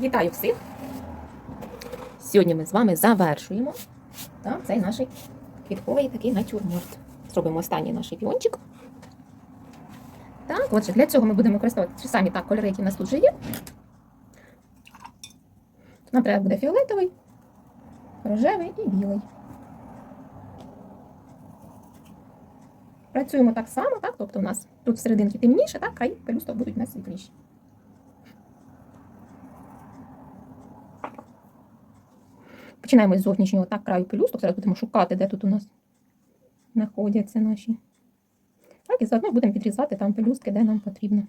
Вітаю всіх! Сьогодні ми з вами завершуємо так, цей наш квітковий такий натюрморт. Зробимо останній наш піончик. Так, отже, для цього ми будемо використовувати самі так, кольори, які в нас тут вже є. Нам треба буде фіолетовий, рожевий і білий. Працюємо так само, так? Тобто у нас тут всерединки темніше, так, краї пелюсток будуть у нас світліші. Починаємо з зовнішнього так, краю пелюсток. Зараз будемо шукати, де тут у нас знаходяться наші. Так, і заодно будемо підрізати там пелюстки, де нам потрібно.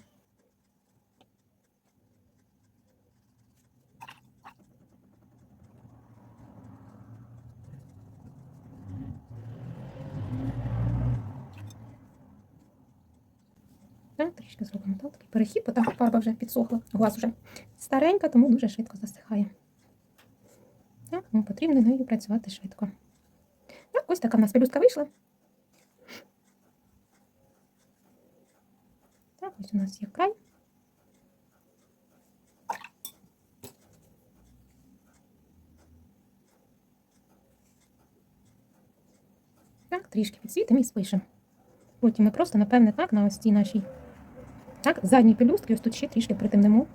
Трішки зробимо так, такий перехід, бо там фарба вже підсохла, глаз вже старенька, тому дуже швидко засихає. Тому потрібно нею працювати швидко. Так, ось така в нас пелюстка вийшла. Так, ось у нас є край. Так, трішки підсвітимо і спишемо. Потім ми просто, напевне, так, на ось цій нашій. Так, задній пелюстки, ось тут ще трішки притемнемо.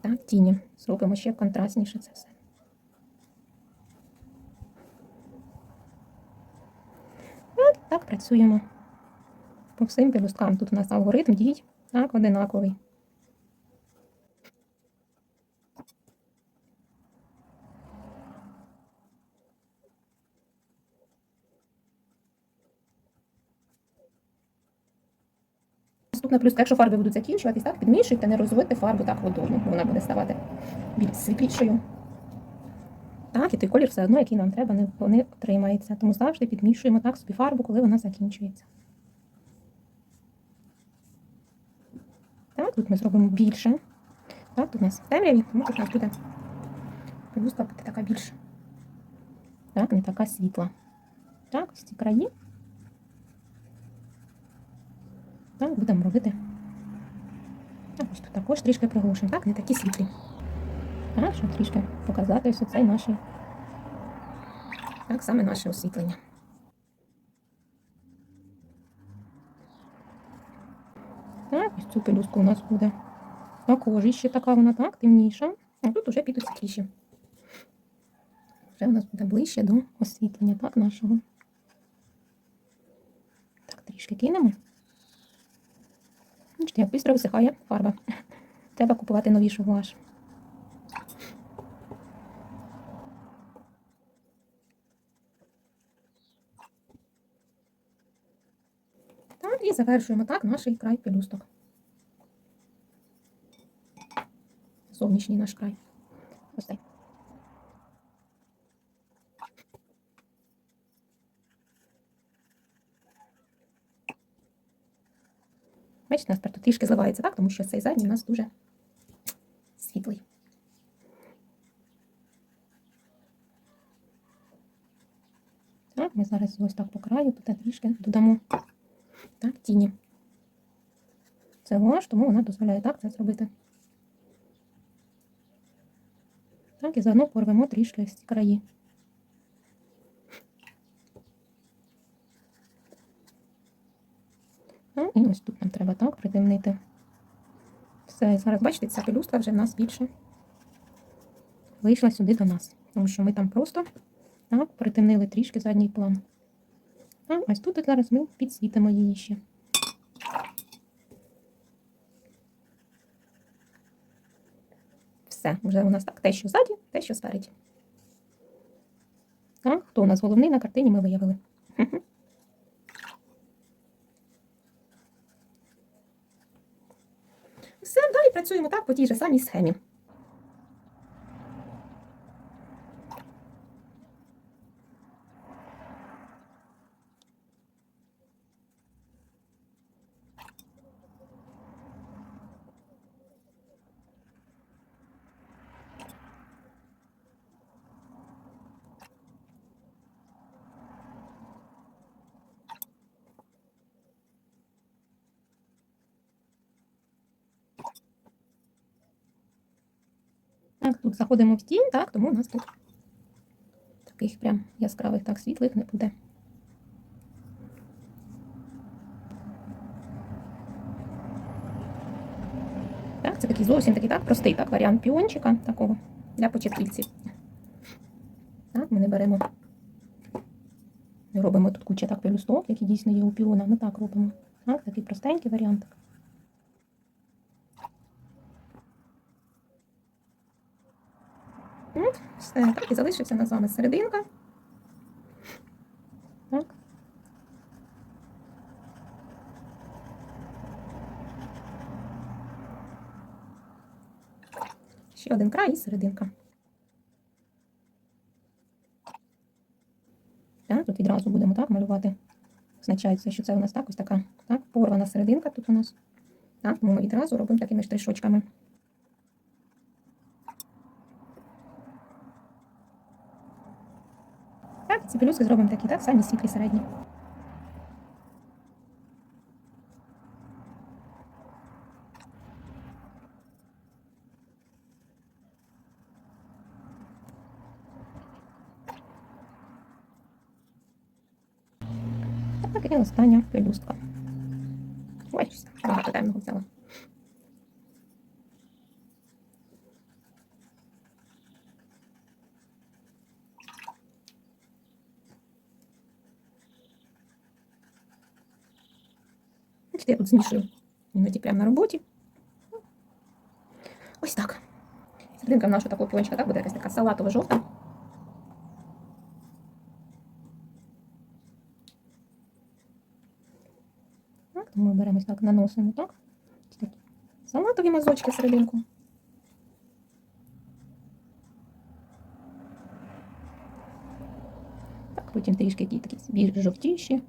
Так, тіні. Зробимо ще контрастніше це все. От так працюємо. По всім пелюсткам. Тут у нас алгоритм дій так, одинаковий. Наступна плюска, якщо фарби будуть закінчуватись, так, підмішуйте, не розводьте фарбу так водою, вона буде ставати більш світлішою. Так, і той колір все одно, який нам треба, не, не отримається. Тому завжди підмішуємо так собі фарбу, коли вона закінчується. Так, тут ми зробимо більше. Так, тут у нас темряві, тому тут у нас буде пелюстка буде така більша. Так, не така світла. Так, ось ці краї. Так, будемо робити. Так, ось тут також трішки приглушимо. Так, не такі світлі. Щоб трішки показати ось оцей наш. Так, саме наше освітлення. Так, ось цю пелюстку у нас буде. Також ще така вона так, темніша. А тут уже підуть світліші. Вже у нас буде ближче до освітлення, так, нашого. Так, трішки кинемо. Бачите, як швидко висихає фарба. Треба купувати новішу гуаш. Так, і завершуємо так наш край пелюсток. Зовнішній наш край. Ось цей. Бачите, у нас тут трішки зливається, так? Тому що цей задній у нас дуже світлий. Так, ми зараз ось так по краю, тут трішки додамо так, тіні. Це гуаш, тому вона дозволяє так це зробити. Так, і заодно порвемо трішки ось ці краї. Ну, і ось тут нам треба так притемнити. Все, зараз, бачите, ця пелюстка вже в нас більше вийшла сюди до нас. Тому що ми там просто так, притемнили трішки задній план. А ось тут зараз ми підсвітимо її ще. Все, вже у нас так, те, що ззаді, те, що спереді. Так, хто у нас головний на картині, ми виявили. Все, далі працюємо так по тій же самій схемі. Так, тут заходимо в тінь, так, тому у нас тут таких прям яскравих так світлих не буде. Так, це такий зовсім такий так, простий так, варіант піончика такого для початківців. Так, ми не беремо. Робимо тут куча так пелюсток, які дійсно є у піона. Ми так робимо. Так, такий простенький варіант. Так, і залишиться на з вами серединка. Так. Ще один край і серединка. Так, тут відразу будемо так малювати. Означається, що це у нас так ось така так, порвана серединка тут у нас. Так, тому ми відразу робимо такими штришочками. ці пелюстки зробимо такі, так, самі світлі середні. Так, і остання пелюстка. Ой, щось багато темного взяла. Бачите, я тут змішую іноді прямо на роботі. Ось так. Серединка в нашого такого піончика так, буде якась така салатово-жовта. Так, тому ми беремо ось так, наносимо так. Ось такі салатові мазочки серединку. Так, потім трішки які такі більш жовтіші.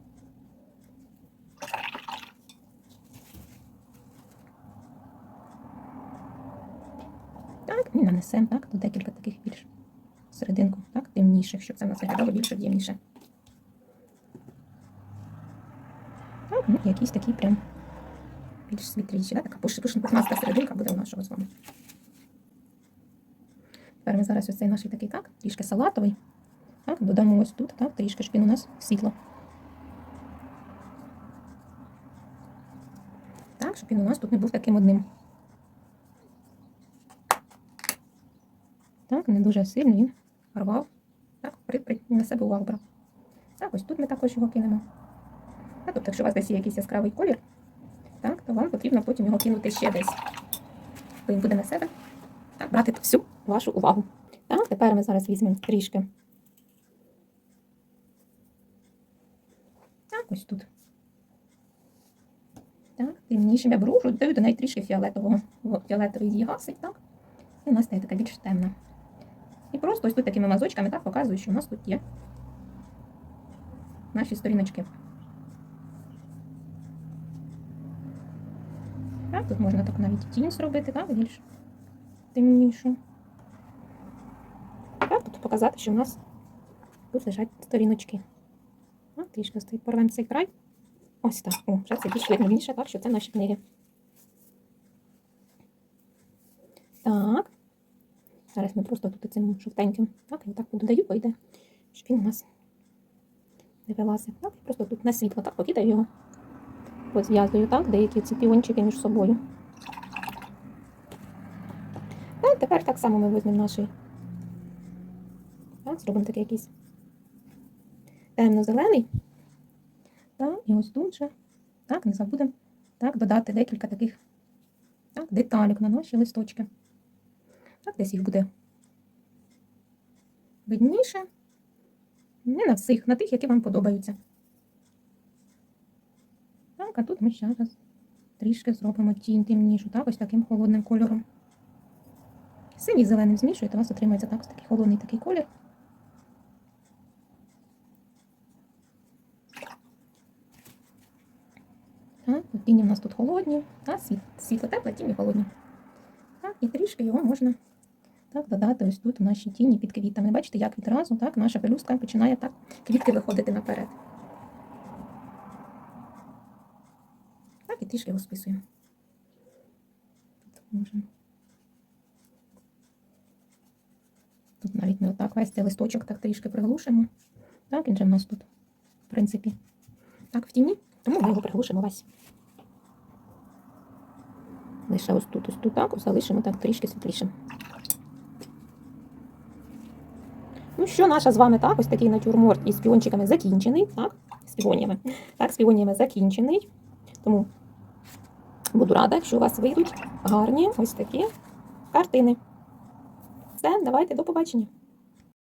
Так, і нанесемо так, до декілька таких більш серединку, так, темніших, щоб це в нас виглядало більш об'ємніше. Так, ну, якісь такі прям більш світліші, да? така пушна пухнаста серединка буде у нашого з вами. Тепер ми зараз ось цей наш такий так, трішки салатовий. Так, додамо ось тут, так, трішки, щоб він у нас світло. Так, щоб він у нас тут не був таким одним. Так, не дуже сильно він рвав. Так, на себе увагу брав. Так, ось тут ми також його кинемо. А, тобто, якщо у вас десь є якийсь яскравий колір, так, то вам потрібно потім його кинути ще десь. Він буде на себе так, брати всю вашу увагу. Так, тепер ми зараз візьмемо трішки. Так, ось тут. Так, темнішим я беру, даю до неї трішки фіолетового. Фіолетовий її гасить, так? І у нас стає така більш темна. І просто ось тут такими мазочками так показую, що у нас тут є наші сторіночки. Так, тут можна так навіть тінь зробити, так, більш темнішу. Так, тут показати, що у нас тут лежать сторіночки. Трішки стоїть порвемо цей край. Ось так. О, вже це більш видно більше, так, що це наші книги. Так. Зараз ми просто тут цим жовтеньким. Так, я так додаю, пойде, щоб він у нас не вилазив. Так, і просто тут на світло, так, покидаю його. Розв'язую так, деякі ці піончики між собою. Так, тепер так само ми візьмемо наш. Так, зробимо такий якийсь темно-зелений. Так, і ось тут же. Так, не забудемо так, додати декілька таких так, деталік на наші листочки. Так, десь їх буде видніше. Не на всіх, на тих, які вам подобаються. Так, а тут ми ще раз трішки зробимо тінь темнішу, так, ось таким холодним кольором. Синій з зеленим змішуєте, у вас отримається так, ось такий холодний такий колір. Так, тіні у нас тут холодні, а світло тепле, тіні холодні. Так, і трішки його можна так, додати ось тут наші тіні під квітами. Бачите, як відразу так, наша пелюстка починає так квітки виходити наперед. Так, і трішки його списуємо. Тут можемо. можна отак весь цей листочок так трішки приглушимо. Так, він же в нас тут, в принципі, так, в тіні, тому ми його приглушимо весь. Лише ось тут, ось тут так, ось залишимо так трішки світлішим. Що, наша з вами так, ось такий натюрморт із піончиками закінчений, так, з піоніями. Так, з піоніями закінчений. Тому буду рада, якщо у вас вийдуть гарні ось такі картини. Все, давайте до побачення.